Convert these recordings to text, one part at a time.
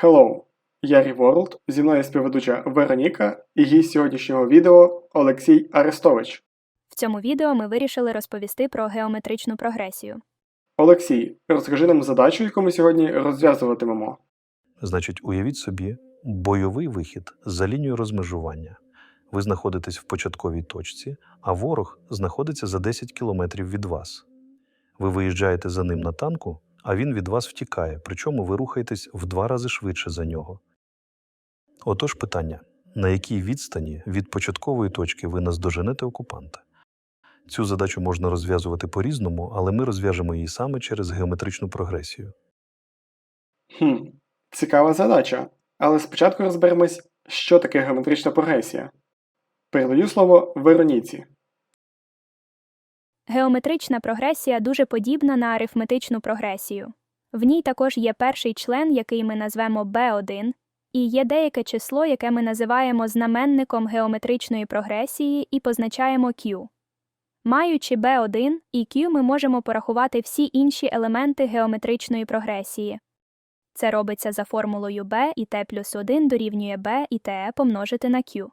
Hello! Я Ріворлд, зі мною співведуча Вероніка і гість сьогоднішнього відео Олексій Арестович. В цьому відео ми вирішили розповісти про геометричну прогресію. Олексій, розкажи нам задачу, яку ми сьогодні розв'язуватимемо. Значить, уявіть собі бойовий вихід за лінією розмежування. Ви знаходитесь в початковій точці, а ворог знаходиться за 10 кілометрів від вас. Ви виїжджаєте за ним на танку, а він від вас втікає, причому ви рухаєтесь в два рази швидше за нього. Отож питання: на якій відстані від початкової точки ви наздоженете окупанта? Цю задачу можна розв'язувати по-різному, але ми розв'яжемо її саме через геометричну прогресію. Хм, цікава задача. Але спочатку розберемось, що таке геометрична прогресія. Передаю слово Вероніці. Геометрична прогресія дуже подібна на арифметичну прогресію. В ній також є перший член, який ми назвемо b1, і є деяке число, яке ми називаємо знаменником геометричної прогресії і позначаємо q. Маючи b1 і q, ми можемо порахувати всі інші елементи геометричної прогресії. Це робиться за формулою b і t плюс 1 дорівнює b і t помножити на q.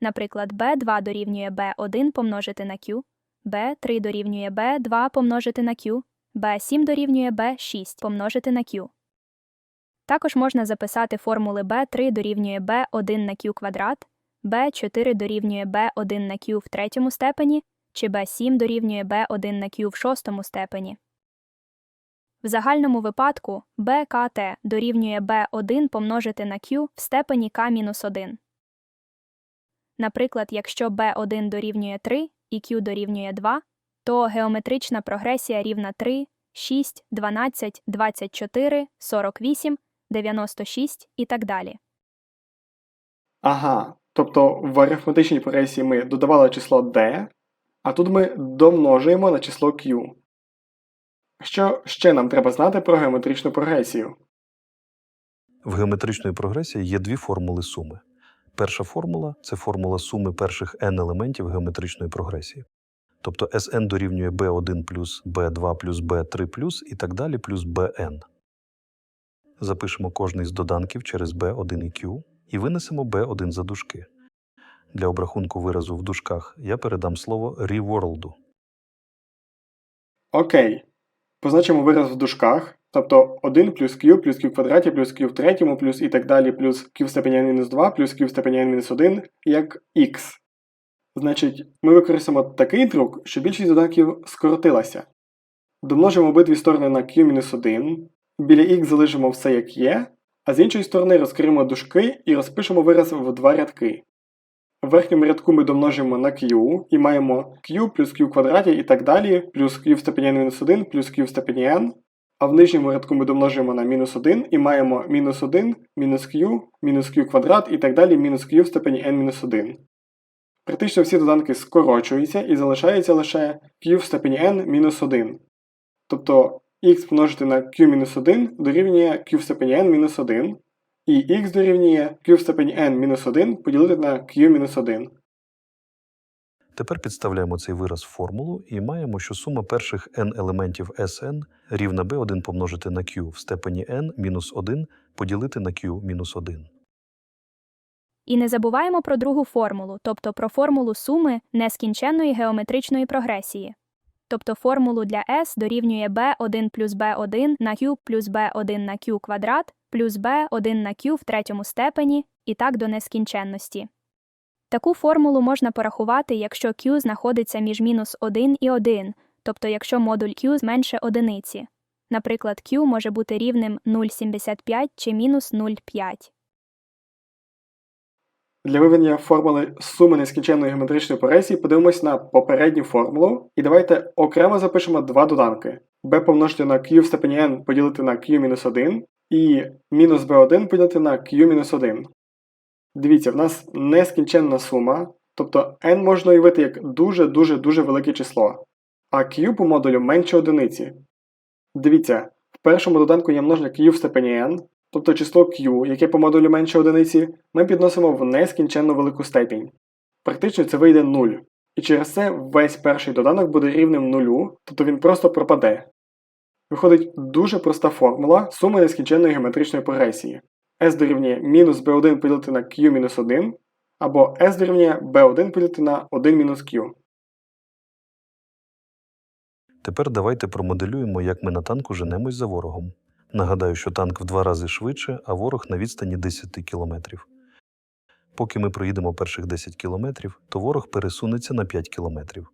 Наприклад, b2 дорівнює b1 помножити на q, b3 дорівнює b2 помножити на q, b7 дорівнює b6 помножити на q. Також можна записати формули b3 дорівнює b1 на q квадрат, b4 дорівнює b1 на q в третьому степені, чи b7 дорівнює b1 на q в шостому степені. В загальному випадку bkt дорівнює b1 помножити на q в степені k-1. Наприклад, якщо b1 дорівнює 3 і q дорівнює 2, то геометрична прогресія рівна 3, 6, 12, 24, 48, 96 і так далі. Ага, тобто в арифметичній прогресії ми додавали число d, а тут ми домножуємо на число q. Що ще нам треба знати про геометричну прогресію? В геометричної прогресії є дві формули суми. Перша формула це формула суми перших n елементів геометричної прогресії. Тобто Sn дорівнює b1 плюс b2 плюс b3 плюс і так далі плюс bn. Запишемо кожний з доданків через b1 і q і винесемо b1 за дужки. Для обрахунку виразу в дужках я передам слово reworld. Окей. Позначимо вираз в дужках, тобто 1 плюс q плюс q в квадраті плюс q в третьому плюс і так далі плюс q в степені n-2 плюс q в степені n-1 як x. Значить, ми використаємо такий друк, що більшість доданків скоротилася. Домножимо обидві сторони на q-1, біля x залишимо все як є, а з іншої сторони розкриємо дужки і розпишемо вираз в два рядки. В верхньому рядку ми домножимо на q і маємо q плюс q в квадраті і так далі, плюс q в степені n-1 плюс q в степені n, а в нижньому рядку ми домножимо на мінус 1 і маємо мінус 1, мінус q, мінус q квадрат і так далі, мінус q в степені n-1. Практично всі доданки скорочуються і залишається лише q в степені n мінус 1. Тобто x помножити на q-1 дорівнює q в степені n мінус 1, і x дорівнює q в степені n мінус 1 поділити на q-1. Тепер підставляємо цей вираз в формулу і маємо, що сума перших n елементів Sn рівна b1 помножити на q в степені n мінус 1 поділити на q мінус 1. І не забуваємо про другу формулу, тобто про формулу суми нескінченної геометричної прогресії. Тобто формулу для s дорівнює b1 плюс b1 на q плюс b1 на q квадрат плюс b1 на q в третьому степені і так до нескінченності. Таку формулу можна порахувати, якщо q знаходиться між мінус 1 і 1, тобто якщо модуль q менше одиниці. Наприклад, q може бути рівним 0,75 чи мінус 0,5. Для виведення формули суми нескінченної геометричної прогресії подивимось на попередню формулу і давайте окремо запишемо два доданки. b помножити на q в степені n поділити на q-1 і мінус b1 поділити на q-1. Дивіться, в нас нескінченна сума, тобто n можна уявити як дуже-дуже-дуже велике число, а q по модулю менше одиниці. Дивіться, в першому доданку є множник q в степені n, тобто число q, яке по модулю менше одиниці, ми підносимо в нескінченно велику степінь. Практично це вийде 0. І через це весь перший доданок буде рівним нулю, тобто він просто пропаде. Виходить дуже проста формула суми нескінченної геометричної прогресії. S дорівнює мінус b1 поділити на q мінус 1, або s дорівнює b1 поділити на 1 мінус q. Тепер давайте промоделюємо, як ми на танку женемось за ворогом. Нагадаю, що танк в два рази швидше, а ворог на відстані 10 кілометрів. Поки ми проїдемо перших 10 кілометрів, то ворог пересунеться на 5 кілометрів.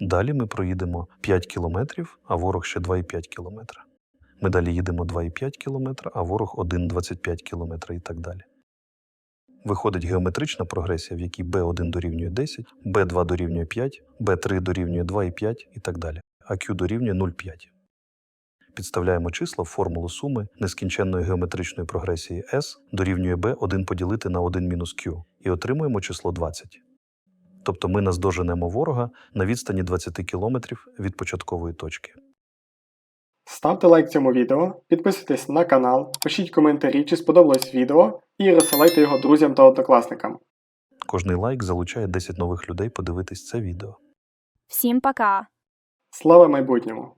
Далі ми проїдемо 5 кілометрів, а ворог ще 2,5 кілометра. Ми далі їдемо 2,5 кілометра, а ворог 1,25 кілометра і так далі. Виходить геометрична прогресія, в якій b1 дорівнює 10, b2 дорівнює 5, b3 дорівнює 2,5 і так далі, а q дорівнює 0,5. Підставляємо числа в формулу суми нескінченної геометричної прогресії s дорівнює b1 поділити на 1 мінус q і отримуємо число 20. Тобто ми наздоженемо ворога на відстані 20 км від початкової точки. Ставте лайк цьому відео, підписуйтесь на канал, пишіть коментарі, чи сподобалось відео, і розсилайте його друзям та однокласникам. Кожний лайк залучає 10 нових людей подивитись це відео. Всім пока! Слава майбутньому!